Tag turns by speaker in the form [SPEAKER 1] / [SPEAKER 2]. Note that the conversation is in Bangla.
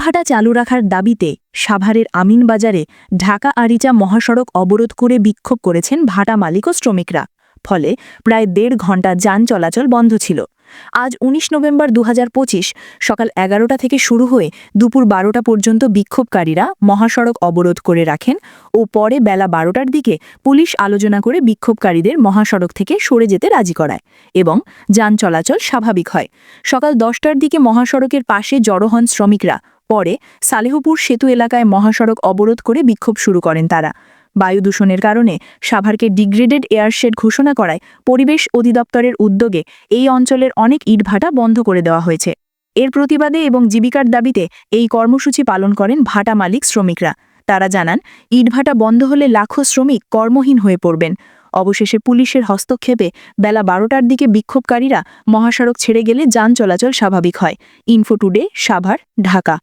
[SPEAKER 1] ইটভাটা চালু রাখার দাবিতে সাভারের আমিনবাজারে ঢাকা আরিচা মহাসড়ক অবরোধ করে বিক্ষোভ করেছেন ভাটা মালিক ও শ্রমিকরা। ফলে প্রায় দেড় ঘণ্টা যান চলাচল বন্ধ ছিল। আজ ১৯ নভেম্বর দুহাজার পঁচিশ সকাল এগারোটা থেকে শুরু হয়ে দুপুর বারোটা পর্যন্ত বিক্ষোভকারীরা মহাসড়ক অবরোধ করে রাখেন ও পরে বেলা বারোটার দিকে পুলিশ আলোচনা করে বিক্ষোভকারীদের মহাসড়ক থেকে সরে যেতে রাজি করায় এবং যান চলাচল স্বাভাবিক হয়। সকাল দশটার দিকে মহাসড়কের পাশে জড়ো হন শ্রমিকরা পরে সালেহপুর সেতু এলাকায় মহাসড়ক অবরোধ করে বিক্ষোভ শুরু করেন তারা। বায়ু দূষণের কারণে সাভারকে ডিগ্রেডেড এয়ারশেড ঘোষণা করায় পরিবেশ অধিদপ্তরের উদ্যোগে এই অঞ্চলের অনেক ইটভাটা বন্ধ করে দেওয়া হয়েছে। এর প্রতিবাদে এবং জীবিকার দাবিতে এই কর্মসূচি পালন করেন ভাটা মালিক শ্রমিকরা। তারা জানান, ইটভাটা বন্ধ হলে লাখো শ্রমিক কর্মহীন হয়ে পড়বেন। অবশেষে পুলিশের হস্তক্ষেপে বেলা বারোটার দিকে বিক্ষোভকারীরা মহাসড়ক ছেড়ে গেলে যান চলাচল স্বাভাবিক হয়। Info today, Savar, Dhaka.